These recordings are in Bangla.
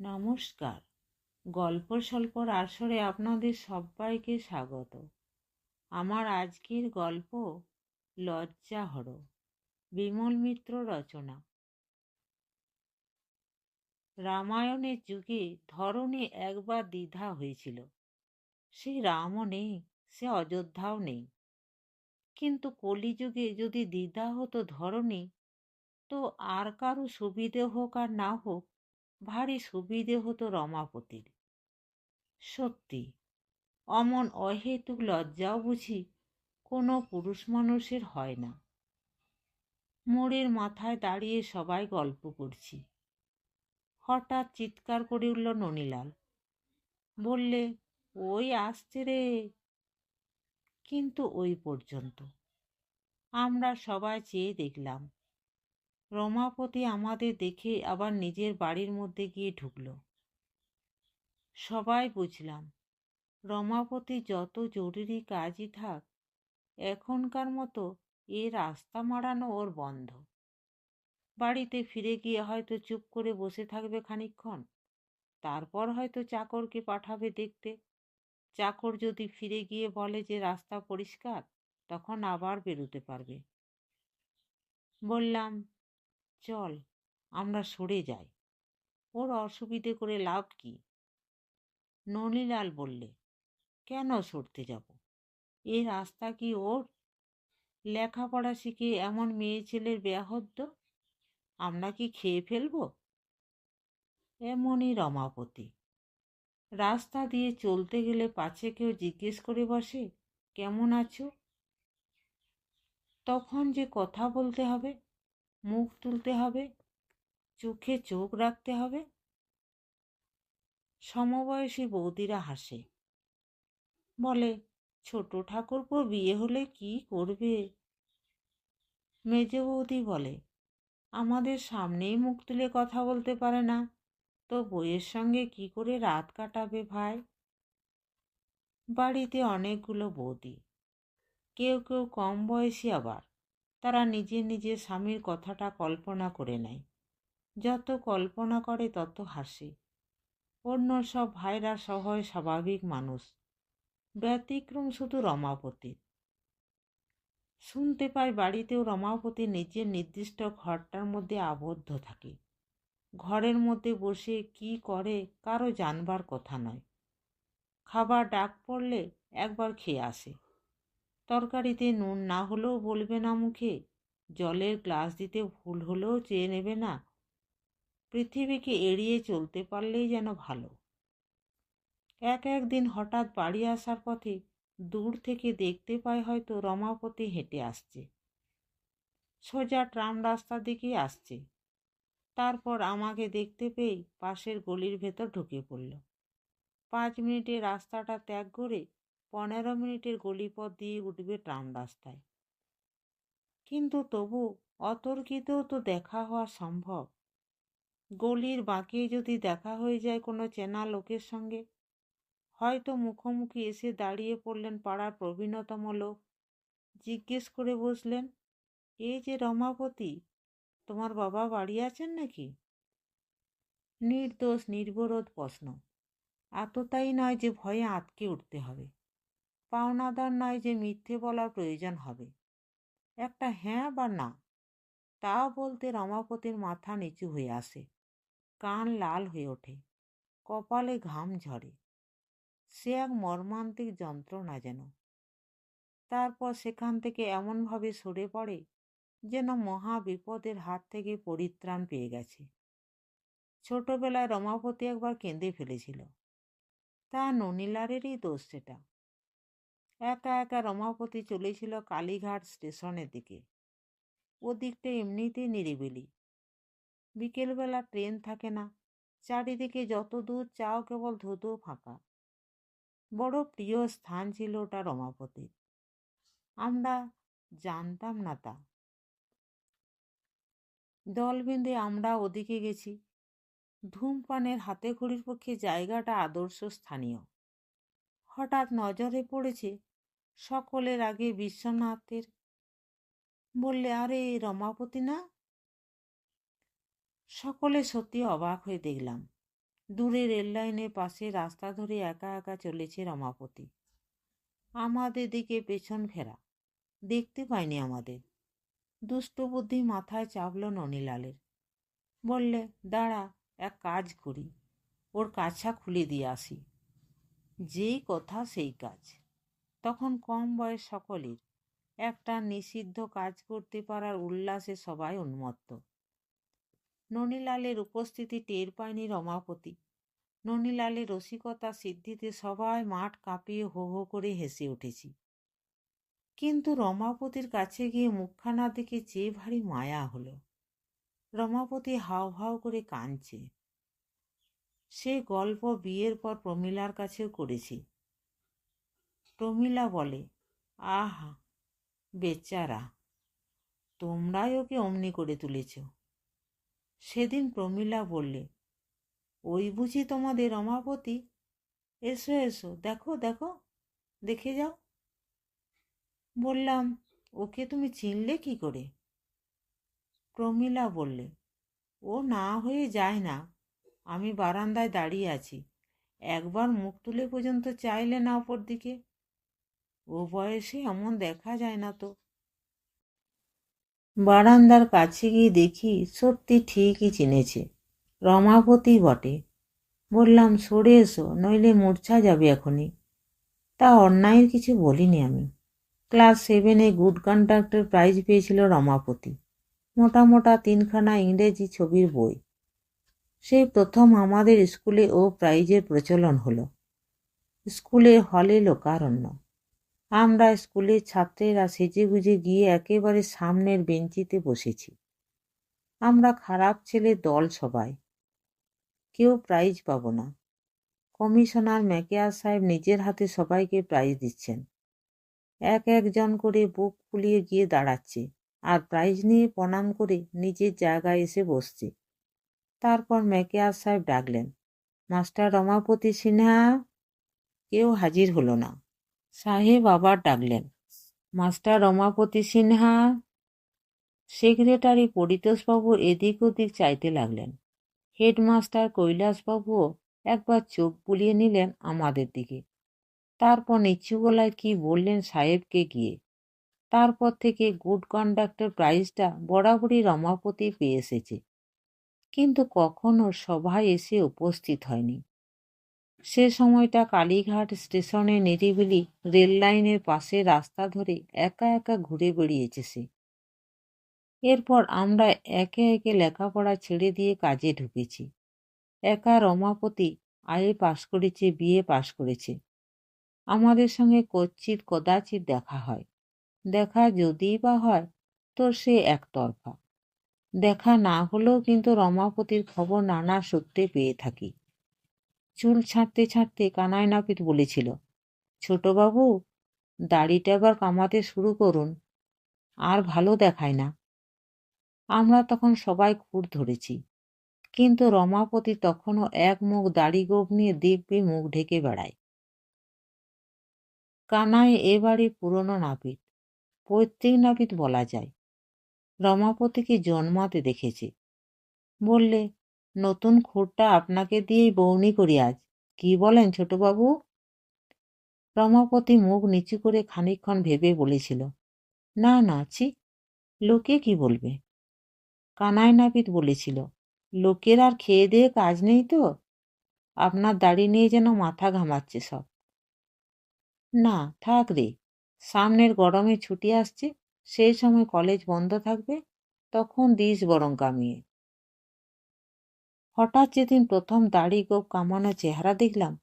নমস্কার। গল্প স্বল্পর আসরে আপনাদের সবাইকে স্বাগত। আমার আজকের গল্প লজ্জা হর, বিমল মিত্র রচনা। রামায়ণের যুগে ধরনে একবার দ্বিধা হয়েছিল। সে রামও নেই, সে অযোধ্যাও নেই। কিন্তু কলিযুগে যদি দ্বিধা হতো ধরনী তো আর কারও সুবিধে হোক আর না হোক ভারী সুবিধে হতো রমাপতির। সত্যি, অমন অহেতুক লজ্জাও বুঝি কোনো পুরুষ মানুষের হয় না। মোড়ের মাথায় দাঁড়িয়ে সবাই গল্প করছি। হঠাৎ চিৎকার করে উঠল ননীলাল। বললে, ওই আসছে রে। কিন্তু ওই পর্যন্ত। আমরা সবাই চেয়ে দেখলাম রমাপতি আমাদের দেখে আবার নিজের বাড়ির মধ্যে গিয়ে ঢুকল। সবাই বুঝলাম, রমাপতি যত জরুরি কাজই থাক, এখনকার মতো এ রাস্তা মারানো ওর বন্ধ। বাড়িতে ফিরে গিয়ে হয়তো চুপ করে বসে থাকবে খানিক্ষণ তারপর হয়তো চাকরকে পাঠাবে দেখতে। চাকর যদি ফিরে গিয়ে বলে যে রাস্তা পরিষ্কার, তখন আবার বেরোতে পারবে। বললাম চল, আমরা সরে যাই। ওর অসুবিধে করে লাভ কি? ননীলাল বললে, কেন সরতে যাব? এ রাস্তা কি ওর? লেখাপড়া শিখে এমন মেয়ে ছেলের ব্যাহদ্য আমরা কি খেয়ে ফেলব? এমনই রমাপতি। রাস্তা দিয়ে চলতে গেলে পাছে কেউ জিজ্ঞেস করে বসে, কেমন আছো? তখন যে কথা বলতে হবে মুখ তুলতে হবে, চোখে চোখ রাখতে হবে। সমবয়সী বৌদিরা হাসে। বলে, ছোট ঠাকুরপো, বিয়ে হলে কি করবে? মেজ বৌদি বলে, আমাদের সামনেই মুখ তুলে কথা বলতে পারে না, তো বইয়ের সঙ্গে কি করে রাত কাটাবে ভাই? বাড়িতে অনেকগুলো বৌদি, কেউ কেউ কম বয়সী আবার। তারা নিজের নিজের স্বামীর কথাটা কল্পনা করে নেয়। যত কল্পনা করে, তত হাসে। অন্য সব ভাইরা সহয় স্বাভাবিক মানুষ। ব্যতিক্রম শুধু রমাপতির। শুনতে পাই বাড়িতেও রমাপতি নিজের নির্দিষ্ট ঘরটার মধ্যে আবদ্ধ থাকে। ঘরের মধ্যে বসে কি করে, কারও জানবার কথা নয়। খাবার ডাক পড়লে একবার খেয়ে আসে। তরকারিতে নুন না হলেও বলবে না মুখে, জলের গ্লাস দিতে ভুল হলেও চেয়ে নেবে না। পৃথিবীকে এড়িয়ে চলতে পারলেই যেন ভালো। এক একদিন হঠাৎ বাড়ি আসার পথে দূর থেকে দেখতে পায় হয়তো রমাপতি হেঁটে আসছে। সোজা ট্রাম রাস্তার দিকেই আসছে। তারপর আমাকে দেখতে পেয়ে পাশের গলির ভেতর ঢুকে পড়ল। পাঁচ মিনিটে রাস্তাটা ত্যাগ করে পনেরো মিনিটের গলিপথ দিয়ে উঠবে ট্রাম রাস্তায়। কিন্তু তবু অতর্কিতেও তো দেখা হওয়া সম্ভব। গলির বাঁকিয়ে যদি দেখা হয়ে যায় কোনো চেনা লোকের সঙ্গে, হয়তো মুখোমুখি এসে দাঁড়িয়ে পড়লেন পাড়ার প্রবীণতম লোক। জিজ্ঞেস করে বসলেন এই যে রমাপতি, তোমার বাবা বাড়ি আছেন নাকি? নির্দোষ, নির্বরোধ প্রশ্ন। এতটাই নয় যে ভয়ে আটকে উঠতে হবে। পাওনাদার নয় যে মিথ্যে বলার প্রয়োজন হবে। একটা হ্যাঁ বা না, তা বলতে রমাপতির মাথা নিচু হয়ে আসে, কান লাল হয়ে ওঠে, কপালে ঘাম ঝরে। সে এক মর্মান্তিক যন্ত্রণা যেন। তারপর সেখান থেকে এমনভাবে সরে পড়ে যেন মহা বিপদের হাত থেকে পরিত্রাণ পেয়ে গেছে। ছোটবেলায় রমাপতি একবার কেঁদে ফেলেছিল। তা ননীলারেরই দোষ সেটা। একা একা রমাপতি চলেছিল কালীঘাট স্টেশনের দিকে। ওদিকটা এমনিতেই নিরিবিলি। বিকেলবেলা ট্রেন থাকে না, চারিদিকে যত দূর চাও কেবল ধুধু ফাঁকা। বড় প্রিয় স্থান ছিল ওটা রমাপতির। আমরা জানতাম না তা। দল বেঁধে আমরা ওদিকে গেছি। ধূমপানের হাতে ঘড়ির পক্ষে জায়গাটা আদর্শ স্থানীয়। হঠাৎ নজরে পড়েছে সকলের আগে বিশ্বনাথের বললে, আরে রমাপতি না? সকলে সত্যি অবাক হয়ে দেখলাম। দূরে রেললাইনের পাশে রাস্তা ধরে একা একা চলেছে রমাপতি। আমাদের দিকে পেছন ফেরা। দেখতে পায়নি আমাদের। দুষ্টু বুদ্ধি মাথায় চাপল ননীলালের। বললে, দাঁড়া, এক কাজ করি। ওর কাছা খুলে দিয়ে আসি। যেই কথা সেই কাজ। তখন কম বয়স সকলের একটা নিষিদ্ধ কাজ করতে পারার উল্লাসে সবাই উন্মত্ত। ননীলালের উপস্থিতি টের পায়নি রমাপতি। ননীলালের রসিকতা সিদ্ধিতে সবাই মাঠ কাঁপিয়ে হো হো করে হেসে উঠেছি। কিন্তু রমাপতির কাছে গিয়ে মুখখানা দেখে চেয়ে ভারী মায়া হলো। রমাপতি হাও হাও করে কাঁদছে। সে গল্প বিয়ের পর প্রমিলার কাছেও করেছি। প্রমিলা বলে, আহা, বেচারা, তোমরাই ওকে অমনি করে তুলেছ। সেদিন প্রমিলা বললে, ওই বুঝি তোমাদের রমাপতি? এসো এসো, দেখো দেখো, দেখে যাও। বললাম, ওকে তুমি চিনলে কি করে? প্রমিলা বললে, ও না হয়ে যায় না, আমি বারান্দায় দাঁড়িয়ে আছি, একবার মুখ তুলে পর্যন্ত চাইলে না অপর দিকে। ও বয়সে এমন দেখা যায় না তো। বারান্দার কাছে গিয়ে দেখি সত্যি ঠিকই চিনেছে। রমাপতি বটে। বললাম, সরে এসো, নইলে মূর্ছা যাবে এখনই। তা অন্যায়ের কিছু বলিনি আমি। ক্লাস সেভেনে গুড কন্ডাক্টের প্রাইজ পেয়েছিল রমাপতি। মোটা মোটা তিনখানা ইংরেজি ছবির বই। সেই প্রথম আমাদের স্কুলে ও প্রাইজের প্রচলন হলো। স্কুলের হলে লোকারণ্য। আমরা স্কুলের ছাত্রেরা সেজে গুজে গিয়ে একেবারে সামনের বেঞ্চিতে বসেছি। আমরা খারাপ ছেলে দল সবাই। কেউ প্রাইজ পাব না। কমিশনার ম্যাকেয়ার সাহেব নিজের হাতে সবাইকে প্রাইজ দিচ্ছেন। এক একজন করে বুক ফুলিয়ে গিয়ে দাঁড়াচ্ছে আর প্রাইজ নিয়ে প্রণাম করে নিজের জায়গায় এসে বসছে। তারপর ম্যাকেয়ার সাহেব ডাকলেন, মাস্টার রমাপতি সিনহা, কেউ হাজির হলো না। সাহেব আবার ডাকলেন, মাস্টার রমাপতি সিনহা, সেক্রেটারি পরিতোষবাবু এদিক ওদিক চাইতে লাগলেন। হেডমাস্টার কৈলাসবাবুও একবার চোখ বুলিয়ে নিলেন আমাদের দিকে। তারপর নিচু গলায় কি বললেন সাহেবকে গিয়ে। তারপর থেকে গুড কন্ডাক্টর প্রাইজটা বরাবরই রমাপতি পেয়ে এসেছে। কিন্তু কখনো সভায় এসে উপস্থিত হয়নি। সে সময়টা কালীঘাট স্টেশনে নিরিবিলি রেল লাইনের পাশে রাস্তা ধরে একা একা ঘুরে বেড়িয়েছে সে। এরপর আমরা একে একে লেখাপড়া ছেড়ে দিয়ে কাজে ঢুকেছি। একা রমাপতি আয়ে পাশ করেছে বিয়ে পাশ করেছে। আমাদের সঙ্গে কচ্ছিত কদাচিৎ দেখা হয়। দেখা যদিই বা হয় তো সে একতরফা। দেখা না হলেও কিন্তু রমাপতির খবর নানা সূত্রে পেয়ে থাকি। চুল ছাঁটতে ছাঁটতে কানাই নাপিত বলেছিল, ছোটবাবু, দাড়িটা এবার কামাতে শুরু করুন, আর ভালো দেখায় না। আমরা তখন সবাই খুঁড় ধরেছি, কিন্তু রমাপতি তখনও এক মুখ দাড়ি গোপ নিয়ে দিব্যি মুখ ঢেকে বেড়ায়। কানাই এ বাড়ির পুরনো নাপিত, পৈতৃক নাপিত বলা যায়। রমাপতিকে জন্মাতে দেখেছে। বললে নতুন খুঁড়টা আপনাকে দিয়েই বৌনি করি আজ। কি বলেন ছোটবাবু? রমাপতি মুখ নিচু করে খানিকক্ষণ ভেবে বলেছিল, না না, ছি, লোকে কি বলবে? কানাই নাপিত বলেছিল, লোকের আর খেয়ে দিয়ে কাজ নেই তো? আপনার দাড়ি নিয়ে যেন মাথা ঘামাচ্ছে সব। না, থাক রে, সামনের গরমে ছুটি আসছে, সেই সময় কলেজ বন্ধ থাকবে, তখন দিস বরং কামিয়ে। হঠাৎ যেদিন প্রথম দাড়ি গোপ কামানো চেহারা দেখলাম,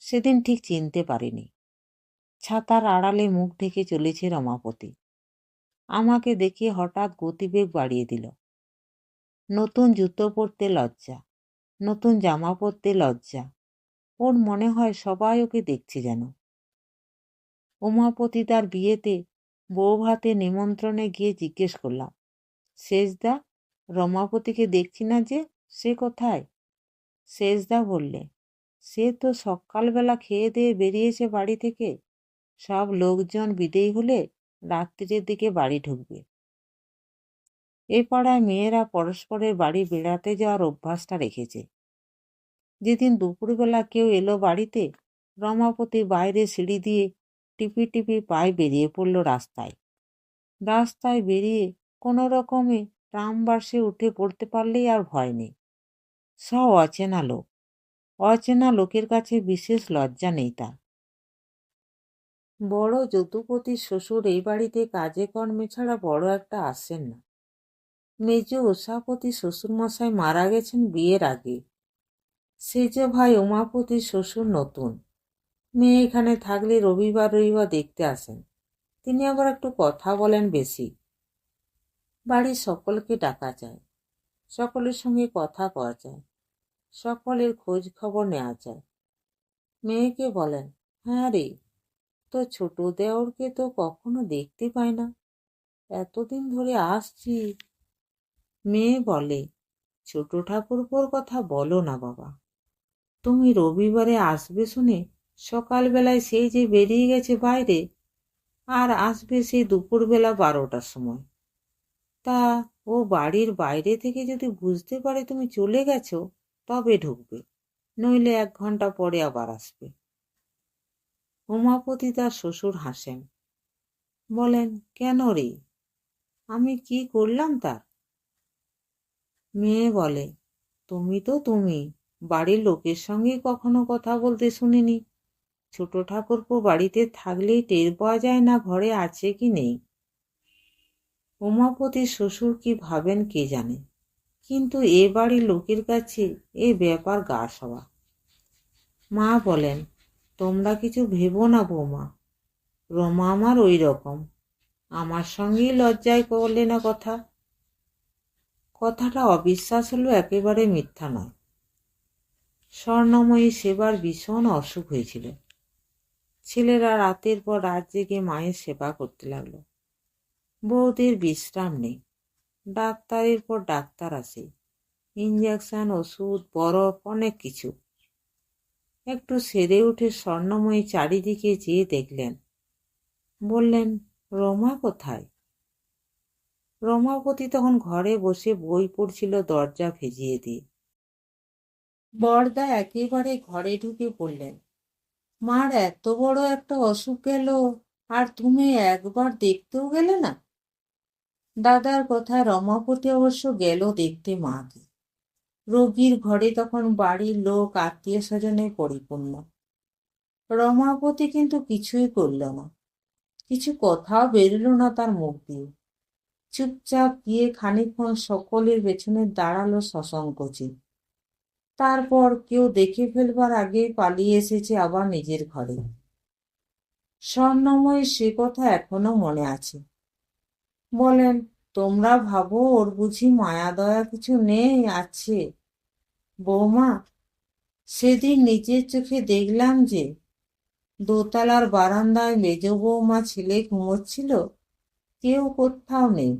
সেদিন ঠিক চিনতে পারিনি। ছাতার আড়ালে মুখ ঢেকে চলেছে রমাপতি। আমাকে দেখে হঠাৎ গতিবেগ বাড়িয়ে দিল। নতুন জুতো পরতে লজ্জা, নতুন জামা পরতে লজ্জা, ওর মনে হয় সবাই ওকে দেখছে যেন। উমাপতি তার বিয়েতে বউ ভাতে নিমন্ত্রণে গিয়ে জিজ্ঞেস করলাম, শেষদা, রমাপতিকে দেখছি না যে সে কোথায়? শেষদা বললে, সে তো সকালবেলা খেয়ে দিয়ে বেরিয়েছে বাড়ি থেকে। সব লোকজন বিদেয় হলে রাত্রির দিকে বাড়ি ঢুকবে। এ পাড়ায় মেয়েরা পরস্পরের বাড়ি বেড়াতে যাওয়ার অভ্যাসটা রেখেছে। যেদিন দুপুরবেলা কেউ এলো বাড়িতে, রমাপতি বাইরে সিঁড়ি দিয়ে টিপি টিপি পায়ে বেরিয়ে পড়ল রাস্তায়। রাস্তায় বেরিয়ে কোনো রকমে ট্রাম বাসে উঠে পড়তে পারলেই আর ভয় নেই। সব অচেনা লোক। অচেনা লোকের কাছে বিশেষ লজ্জা নেই তার। বড় যদুপতি শ্বশুর এই বাড়িতে কাজে কর্মে ছাড়া বড় একটা আসেন না। মেজ ওষাপতি শ্বশুরমশাই মারা গেছেন বিয়ের আগে। সেজ ভাই উমাপতি শ্বশুর নতুন। মেয়ে এখানে থাকলে রবিবার রবিবার দেখতে আসেন। তিনি আবার একটু কথা বলেন বেশি। বাড়ির সকলকে ডাকা যায়। সকলের সঙ্গে কথা কওয়া যায়। সকলের খোঁজ খবর নেওয়া যায়। মেয়েকে বলেন হ্যাঁ রে তো ছোট দেওরকে তো কখনো দেখতে পাই না। এতদিন ধরে আসছি। মেয়ে বলে, ছোট ঠাকুরপোর কথা বলো না বাবা। তুমি রবিবারে আসবে শুনে সকালবেলায় সেই যে বেরিয়ে গেছে বাইরে, আর আসবে সেই দুপুরবেলা বারোটার সময়। তা ও বাড়ির বাইরে থেকে যদি বুঝতে পারে তুমি চলে গেছো তবে ঢুকবে, নইলে এক ঘণ্টা পরে আবার আসবে। উমাপতি তার শ্বশুর হাসেন। বলেন, কেন রে? আমি কি করলাম তার? মেয়ে বলে, তুমি তো তুমি, বাড়ির লোকের সঙ্গে কখনো কথা বলতে শুনিনি। ছোট ঠাকুরপো বাড়িতে থাকলেই টের পাওয়া যায় না ঘরে আছে কি নেই। উমাপতি শ্বশুর কি ভাবেন কে জানে? কিন্তু এ বাড়ির লোকের কাছে এ ব্যাপার গা সবা মা বলেন, তোমরা কিছু ভেবো না বৌমা। রমা আমার ওই রকম আমার সঙ্গেই লজ্জায় করলে না কথা? কথাটা অবিশ্বাস হলো একেবারে মিথ্যা নয়। স্বর্ণময়ী সেবার ভীষণ অসুখ হয়েছিল। ছেলেরা রাতের পর রাত জেগে মায়ের সেবা করতে লাগল। বৌদির বিশ্রাম নেই। ডাক্তারের পর ডাক্তার আসে ইঞ্জেকশন ওষুধ, বরফ, অনেক কিছু। একটু সেরে উঠে স্বর্ণময়ী চারিদিকে চেয়ে দেখলেন। বললেন, রমা কোথায়? রমাপতি তখন ঘরে বসে বই পড়ছিল দরজা ভেজিয়ে দিয়ে। বরদা একেবারে ঘরে ঢুকে পড়লেন। মার এত বড় একটা অসুখ গেল, আর তুমি একবার দেখতেও গেলে না? দাদার কথায় রমাপতি অবশ্য গেল দেখতে মাকে। রোগীর ঘরে তখন বাড়ির লোক, আত্মীয় স্বজনে পরিপূর্ণ। রমাপতি কিন্তু কিছুই করল না। কিছু কথাও বেরোলো না তার মুখ দিয়ে। চুপচাপ গিয়ে খানিক্ষণ সকলের পেছনে দাঁড়াল সসংকোচে তারপর কেউ দেখে ফেলবার আগে পালিয়ে এসেছে আবার নিজের ঘরে। স্বর্ণময় সে কথা এখনও মনে আছে। বলেন, তোমরা ভাবো ওর বুঝি মায়া দয়া কিছু নেই, আছে। বৌমা, সেদিন নিজের চোখে দেখলাম যে দোতলার বারান্দায় মেজ বৌমা ছেলে ঘুমোচ্ছিল, কেউ কোথাও নেই।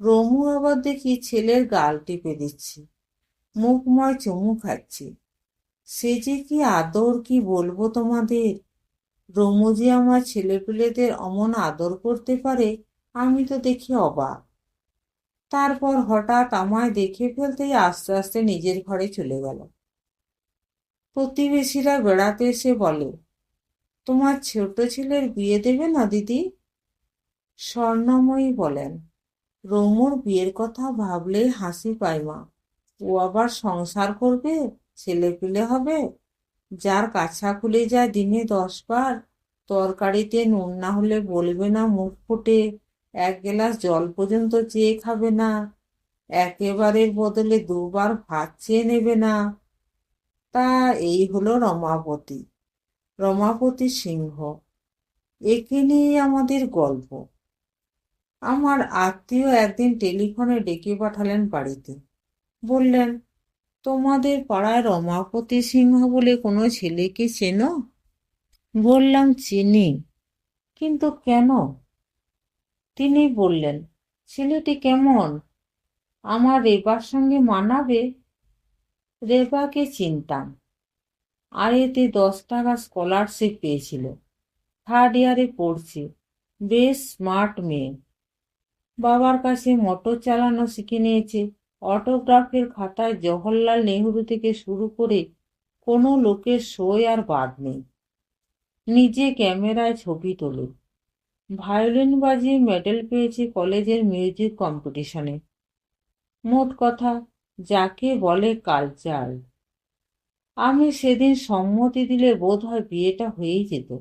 রমু আবার দেখি ছেলের গাল টিপে দিচ্ছে, মুখময় চুমু খাচ্ছে। সে যে কি আদর, কি বলব তোমাদের? রমু যে আমার ছেলেপিলেদের অমন আদর করতে পারে আমি তো দেখি অবাক। তারপর হঠাৎ আমায় দেখে ফেলতেই আস্তে আস্তে নিজের ঘরে চলে গেল। প্রতিবেশীরা বেড়াতে এসে বলে, তোমার ছোট ছেলের বিয়ে দেবে না, দিদি? স্বর্ণময়ী বলেন, রমুর বিয়ের কথা ভাবলে হাসি পায় মা। ও আবার সংসার করবে ছেলে পেলে হবে। যার কাছা খুলে যায় দিনে দশ বার, তরকারিতে নুন না হলে বলবে না মুখ ফুটে। এক গ্লাস জল পর্যন্ত চেয়ে খাবে না। একেবারের বদলে দুবার ভাত চেয়ে নেবে না। তা এই হলো রমাপতি। রমাপতি সিংহ, একে নিয়ে আমাদের গল্প। আমার আত্মীয় একদিন টেলিফোনে ডেকে পাঠালেন বাড়িতে। বললেন, তোমাদের পাড়ায় রমাপতি সিংহ বলে কোনো ছেলেকে চেনো? বললাম, চিনি। কিন্তু কেন? তিনি বললেন, ছেলেটি কেমন? আমার রেবার সঙ্গে মানাবে? রেবাকে চিনতাম। আর এতে দশ টাকা স্কলারশিপ পেয়েছিল। থার্ড ইয়ারে পড়ছে। বেশ স্মার্ট মেয়ে। বাবার কাছে মোটর চালানো শিখে নিয়েছে। অটোগ্রাফের খাতায় জওহরলাল নেহরু থেকে শুরু করে কোনো লোকের সই আর বাদ নেই। নিজে ক্যামেরায় ছবি তোলে। ভায়োলিন বাজিয়ে মেডেল পেয়েছে কলেজের মিউজিক কম্পিটিশনে। মোট কথা, যাকে বলে কালচার। আমি সেদিন সম্মতি দিলে বোধ হয় বিয়েটা হয়েই যেত।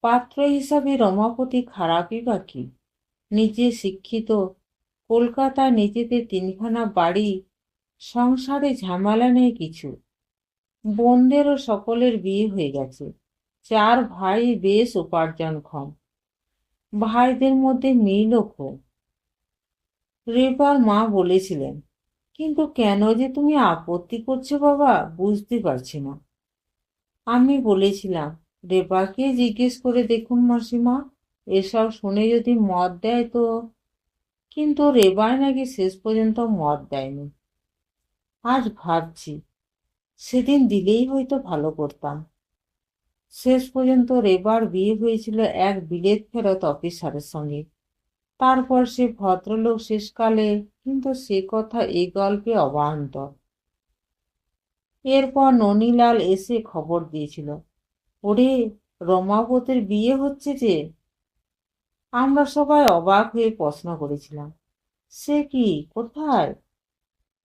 পাত্র হিসাবে রমাপতি খারাপই বা কি? নিজে শিক্ষিত, কলকাতায় নিজেদের তিনখানা বাড়ি, সংসারে ঝামেলা নেই কিছু। বোনদেরও সকলের বিয়ে হয়ে গেছে। চার ভাই বেশ উপার্জনক্ষম। ভাইদের মধ্যে খুব রেবার মা বলেছিলেন, কিন্তু কেন যে তুমি আপত্তি করছ বাবা, বুঝতে পারছি না। আমি বলেছিলাম রেবাকে জিজ্ঞেস করে দেখুন মাসিমা, এসব শুনে যদি মত দেয় তো? কিন্তু রেবায় নাকি শেষ পর্যন্ত মত দেয়নি। আজ ভাবছি, সেদিন দিলেই হয়তো ভালো করতাম। শেষ পর্যন্ত রেবার বিয়ে হয়েছিল এক বিলেত ফেরত অফিসারের সঙ্গে। তারপর সে ভদ্রলোক শেষকালে, কিন্তু সে কথা এই গল্পে অবান্তর। এরপর ননীলাল এসে খবর দিয়েছিল, ওরে, রমাপতির বিয়ে হচ্ছে যে? আমরা সবাই অবাক হয়ে প্রশ্ন করেছিলাম, সে কি, কোথায়?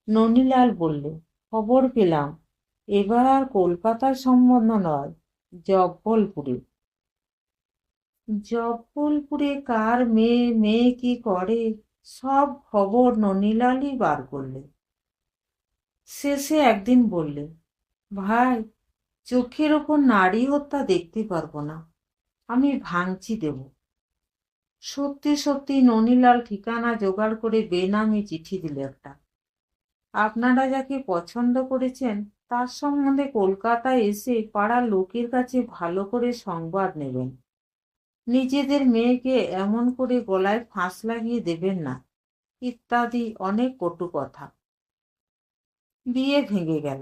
ননীলাল বললে, খবর পেলাম, এবার আর কলকাতার সম্বন্ধ নয়। জব্বলপুরে। জব্বলপুরে কার মেয়ে মেয়ে কি করে? সব খবর ননীলালই বার করলে। শেষে একদিন বললে, ভাই, চোখের ওপর নারী হত্যা দেখতে পারব না, আমি ভাঙচি দেব। সত্যি সত্যি ননীলাল ঠিকানা জোগাড় করে বেনামি চিঠি দিলে একটা। আপনারা যাকে পছন্দ করেছেন তার সম্বন্ধে কলকাতায় এসে পাড়ার লোকের কাছে ভালো করে সংবাদ নেবেন। নিজেদের মেয়েকে এমন করে গলায় ফাঁস লাগিয়ে দেবেন না, ইত্যাদি অনেক কটু কথা। বিয়ে ভেঙে গেল।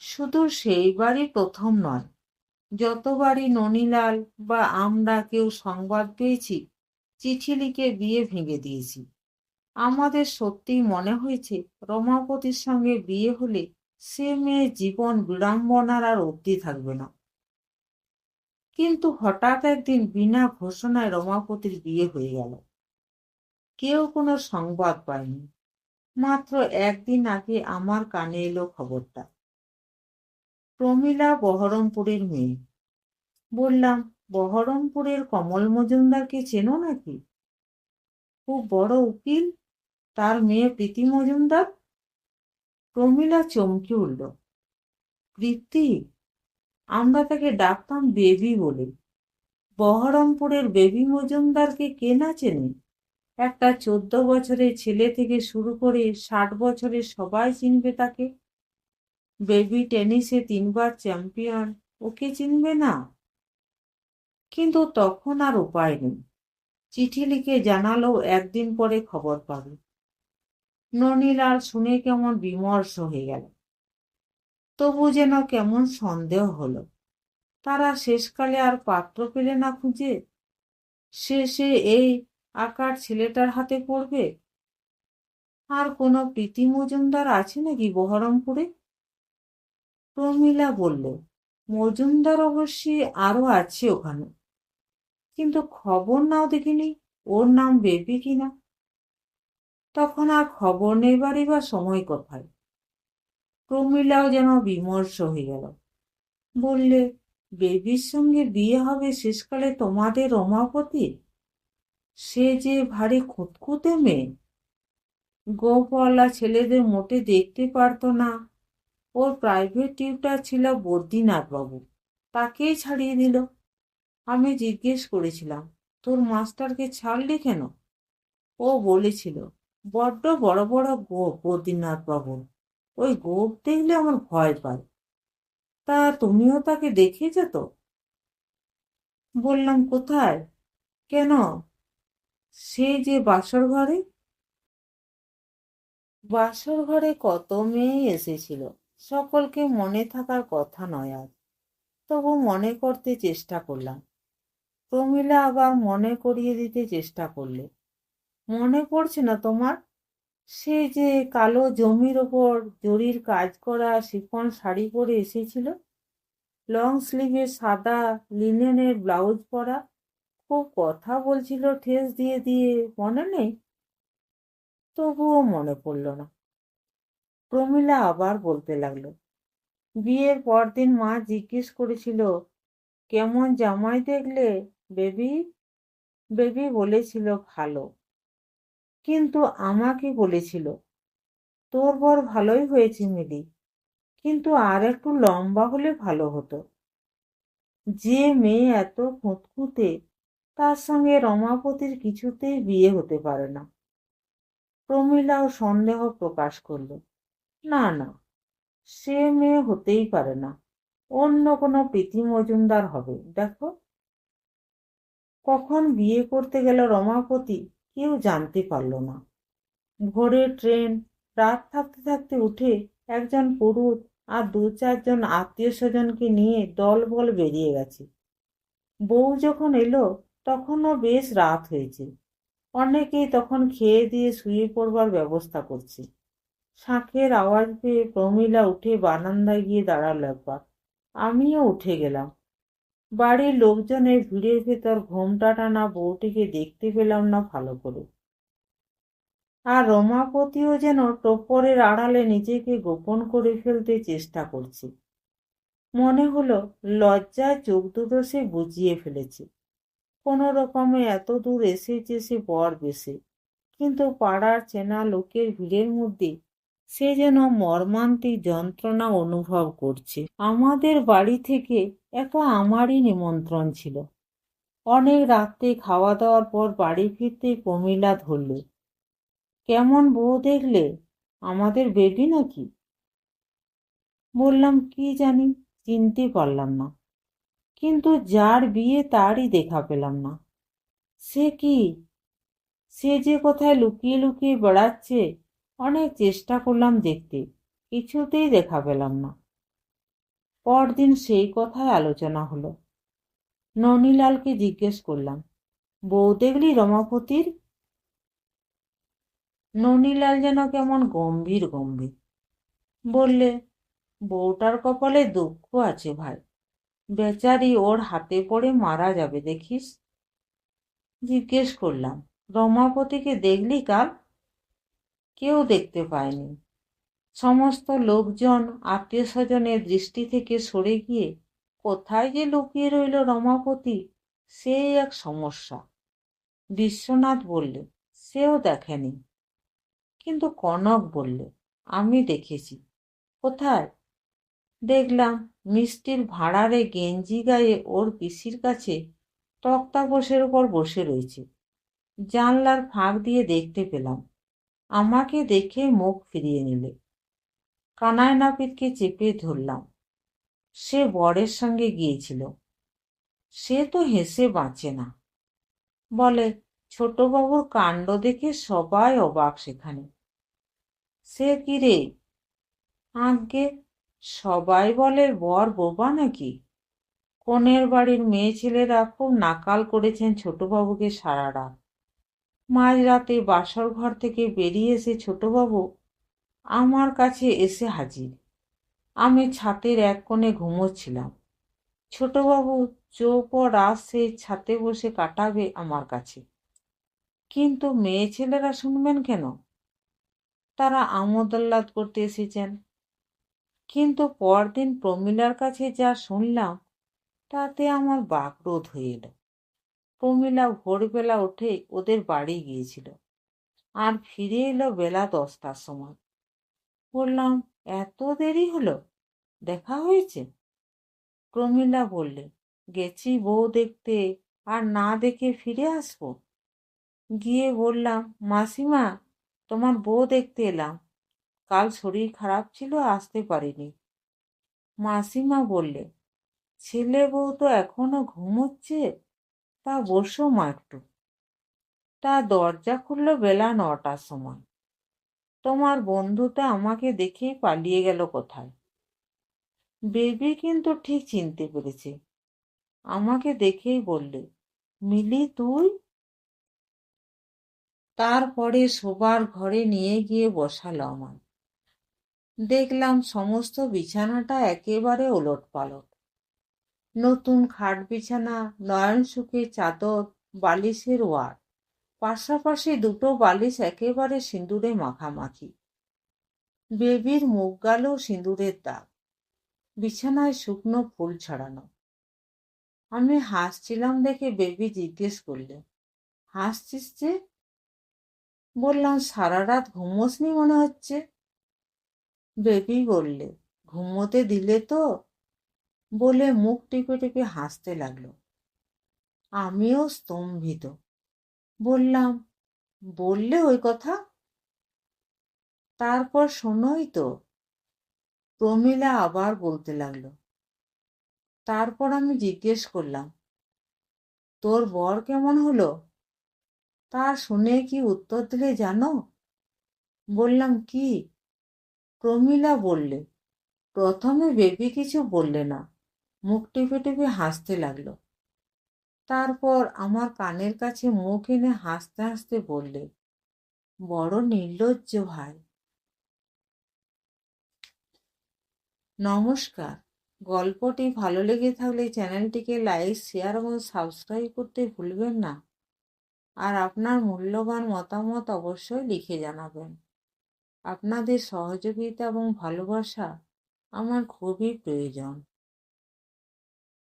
শুধু সেইবারই প্রথম নয়, যতবারই ননীলাল বা আমরা কেউ সংবাদ পেয়েছি, চিঠি লিখে বিয়ে ভেঙে দিয়েছি। আমাদের সত্যিই মনে হয়েছে রমাপতির সঙ্গে বিয়ে হলে সে মেয়ে জীবন বিড়ম্বনার আর অবধি থাকবে না। কিন্তু হঠাৎ একদিন বিনা ঘোষণায় রমাপতির বিয়ে হয়ে গেল। কেউ কোনো সংবাদ পায়নি। মাত্র একদিন আগে আমার কানে এলো খবরটা। প্রমীলা বহরমপুরের মেয়ে। বললাম, বহরমপুরের কমল মজুমদারকে চেনো নাকি? খুব বড় উকিল। তার মেয়ে প্রীতি মজুমদার। প্রমীলা চমকে উঠল প্রীতি আমরা তাকে ডাকতাম বেবি বলে। বহরমপুরের বেবি মজুমদারকে কে না চেনে? একটা চোদ্দ বছরের ছেলে থেকে শুরু করে ষাট বছরের সবাই চিনবে তাকে। বেবি টেনিসে তিনবার চ্যাম্পিয়ন, ওকে চিনবে না? কিন্তু তখন আর উপায় নেই। চিঠি লিখে জানালো একদিন পরে খবর পাবে। ননীলাল শুনে কেমন বিমর্ষ হয়ে গেল। তবু যেন কেমন সন্দেহ হলো। তারা শেষকালে আর পাত্র পেলে না খুঁজে? সে এই আকার ছেলেটার হাতে পড়বে? আর কোনো প্রীতি মজুমদার আছে নাকি বহরমপুরে? প্রমীলা বলল, মজুমদার অবশ্যই আরও আছে ওখানে। কিন্তু খবর নাও দেখিনি, ওর নাম বেবি কিনা? তখন আর খবর নেবারই বা সময় কোথায়? প্রমীলাও যেন বিমর্ষ হয়ে গেল। বললে, বেবির সঙ্গে বিয়ে হবে শেষকালে তোমাদের রমাপতি? সে যে ভারী খুঁতখুঁতে মেয়ে। গোপওয়ালা ছেলেদের মোটে দেখতে পারতো না। ওর প্রাইভেট টিউটার ছিল বদ্রীনাথ বাবু। তাকেই ছাড়িয়ে দিল। আমি জিজ্ঞেস করেছিলাম, তোর মাস্টারকে ছাড়লি কেন? ও বলেছিল বড্ড বড় বড় গোপ বদ্রীনাথ বাবু। ওই গোপ দেখলে আমার ভয় পায়। তা তুমিও তাকে দেখেছ তো? বললাম, কোথায়? কেন? সে যে বাসর ঘরে? বাসর ঘরে কত মেয়ে এসেছিল। সকলকে মনে থাকার কথা নয় আজ। তবু মনে করতে চেষ্টা করলাম। প্রমীলা আবার মনে করিয়ে দিতে চেষ্টা করলে। মনে পড়ছে না তোমার? সে যে কালো জমির ওপর জরির কাজ করা শিফন শাড়ি পরে এসেছিল। লং স্লিভে সাদা লিনেনের ব্লাউজ পরা। খুব কথা বলছিল, ঠেস দিয়ে দিয়ে। মনে নেই? তবুও মনে পড়ল না। প্রমীলা আবার বলতে লাগল, বিয়ের পরদিন মা জিজ্ঞেস করেছিল, কেমন জামাই দেখলে বেবি? বেবি বলেছিল, ভালো। কিন্তু আমাকে বলেছিল, তোর বর ভালোই হয়েছে মিলি, কিন্তু আর একটু লম্বা হলে ভালো হতো। যে মেয়ে এত খুঁতখুঁতে, তার সঙ্গে রমাপতির কিছুতেই বিয়ে হতে পারে না। প্রমীলাও সন্দেহ প্রকাশ করল, না না, সে মেয়ে হতেই পারে না, অন্য কোনো প্রীতি মজুমদার হবে, দেখো। কখন বিয়ে করতে গেল রমাপতি? কেউ জানতে পারল না। ভোরের ট্রেন, রাত থাকতে থাকতে উঠে একজন পুরুষ আর দু চারজন আত্মীয় স্বজনকে নিয়ে দলবল বেরিয়ে গেছে। বউ যখন এলো, তখনও বেশ রাত হয়েছে। অনেকেই তখন খেয়ে দিয়ে শুয়ে পড়বার ব্যবস্থা করছে। শাঁখের আওয়াজ পেয়ে প্রমীলা উঠে বারান্দায় গিয়ে দাঁড়াল একবার। আমিও উঠে গেলাম। বাড়ির লোকজনের ভিড়ের ভেতর ঘোমটা টানা বউটিকে দেখতে পেলাম না ভালো করে। আর রমাপতিও যেন টোপরের আড়ালে নিজেকে গোপন করে ফেলতে চেষ্টা করছে। মনে হলো লজ্জায় চোখ দুটো সে বুঝিয়ে ফেলেছে। কোনো রকমে এত দূর এসেছে সে বর বেশে, কিন্তু পাড়ার চেনা লোকের ভিড়ের মধ্যে সে যেন মর্মান্তিক যন্ত্রণা অনুভব করছে। আমাদের বাড়ি থেকে একটা আমারই নিমন্ত্রণ ছিল। অনেক রাত্রে খাওয়া দাওয়ার পর বাড়ি ফিরতেই প্রমিলা ধরল। কেমন বউ দেখলে? আমাদের বেবি নাকি? বললাম, কি জানি? চিনতে পারলাম না। কিন্তু যার বিয়ে তারই দেখা পেলাম না। সে কি? সে যে কোথায় লুকিয়ে লুকিয়ে বেড়াচ্ছে অনেক চেষ্টা করলাম দেখতে। কিছুতেই দেখা পেলাম না। পরদিন সেই কথায় আলোচনা হলো। ননীলালকে জিজ্ঞেস করলাম, বউ দেখলি রমাপতির? ননীলাল যেন কেমন গম্ভীর গম্ভীর। বললে, বউটার কপালে দুঃখ আছে ভাই। বেচারি ওর হাতে পড়ে মারা যাবে দেখিস? জিজ্ঞেস করলাম, রমাপতিকে দেখলি কাল? কেউ দেখতে পায়নি। সমস্ত লোকজন আত্মীয় স্বজনের দৃষ্টি থেকে সরে গিয়ে, কোথায় যে লুকিয়ে রইল রমাপতি সেই এক সমস্যা। বিশ্বনাথ বললে, সেও দেখেনি। কিন্তু কনক বললে, আমি দেখেছি। কোথায়? দেখলাম মিষ্টির ভাড়ারে গেঞ্জি গায়ে ওর পিসির কাছে তক্তা বসের উপর বসে রয়েছে। জানলার ফাঁক দিয়ে দেখতে পেলাম। আমাকে দেখে মুখ ফিরিয়ে নিলে। কানায় নাপিতকে চেপে ধরলাম। সে বরের সঙ্গে গিয়েছিল। সে তো হেসে বাঁচে না। বলে, ছোটবাবুর কাণ্ড দেখে সবাই অবাক সেখানে। সে কি রে? আজ্ঞে, সবাই বলে বর বোবা নাকি? কনের বাড়ির মেয়ে ছেলেরা খুব নাকাল করেছেন ছোটবাবুকে সারা রাত। মাঝরাতে বাসর ঘর থেকে বেরিয়ে এসে ছোটবাবু আমার কাছে এসে হাজির। আমি ছাতের এক কোণে ঘুমোচ্ছিলাম। ছোটবাবু চোপ রাত সেই ছাতে বসে কাটাবে আমার কাছে। কিন্তু মেয়ে ছেলেরা শুনবেন কেন? তারা আমোদাল্লাদ করতে এসেছেন। কিন্তু পরদিন প্রমিলার কাছে যা শুনলাম, তাতে আমার বাকরোধ হয়ে এলো। প্রমিলা ভোরবেলা উঠে ওদের বাড়ি গিয়েছিল। আর ফিরে এলো বেলা দশটার সময়। বললাম, এত দেরি হলো? দেখা হয়েছে? প্রমিলা বললে, গেছি বউ দেখতে, আর না দেখে ফিরে আসব? গিয়ে বললাম, মাসিমা, তোমার বউ দেখতে এলাম। কাল শরীর খারাপ ছিল, আসতে পারিনি। মাসিমা বললে, ছেলে বউ তো এখনও ঘুমোচ্ছে? তা বসো মা একটু। তা দরজা খুললো বেলা নটার সময়। তোমার বন্ধুটা আমাকে দেখেই পালিয়ে গেল কোথায়? বেবি কিন্তু ঠিক চিনতে পেরেছে। আমাকে দেখেই বললে, মিলি, তুই? তারপরে শোবার ঘরে নিয়ে গিয়ে বসালো আমার দেখলাম সমস্ত বিছানাটা একেবারে ওলট পালট নতুন খাট বিছানা, নয়ন সুখে চাদর, বালিশের ওয়ার। পাশাপাশি দুটো বালিশ একেবারে সিঁদুরে মাখামাখি। বেবির মুখ গালেও সিঁদুরের দাগ। বিছানায় শুকনো ফুল ছড়ানো। আমি হাসছিলাম দেখে বেবি জিজ্ঞেস করলে, হাসছিস যে? বললাম, সারা রাত ঘুমোসনি মনে হচ্ছে? বেবি বললে, ঘুমোতে দিলে তো বলে মুখ টিপে টিপে হাসতে লাগল। আমিও স্তম্ভিত। বললাম, বললে ওই কথা? তারপর শোনোই তো। প্রমীলা আবার বলতে লাগল। তারপর আমি জিজ্ঞেস করলাম, তোর বর কেমন হলো? তা শুনে কি উত্তর দিলে জানো? বললাম, কি? প্রমীলা বললে, প্রথমে বেবি কিছু বললে না। মুখ টিপে টিপে হাসতে লাগল। তারপর আমার কানের কাছে মুখ এনে হাসতে হাসতে বললে, বড় নির্লজ্জ ভাই। নমস্কার। গল্পটি ভালো লেগে থাকলে চ্যানেলটিকে লাইক, শেয়ার এবং সাবস্ক্রাইব করতে ভুলবেন না। আর আপনার মূল্যবান মতামত অবশ্যই লিখে জানাবেন। আপনাদের সহযোগিতা এবং ভালোবাসা আমার খুবই প্রয়োজন।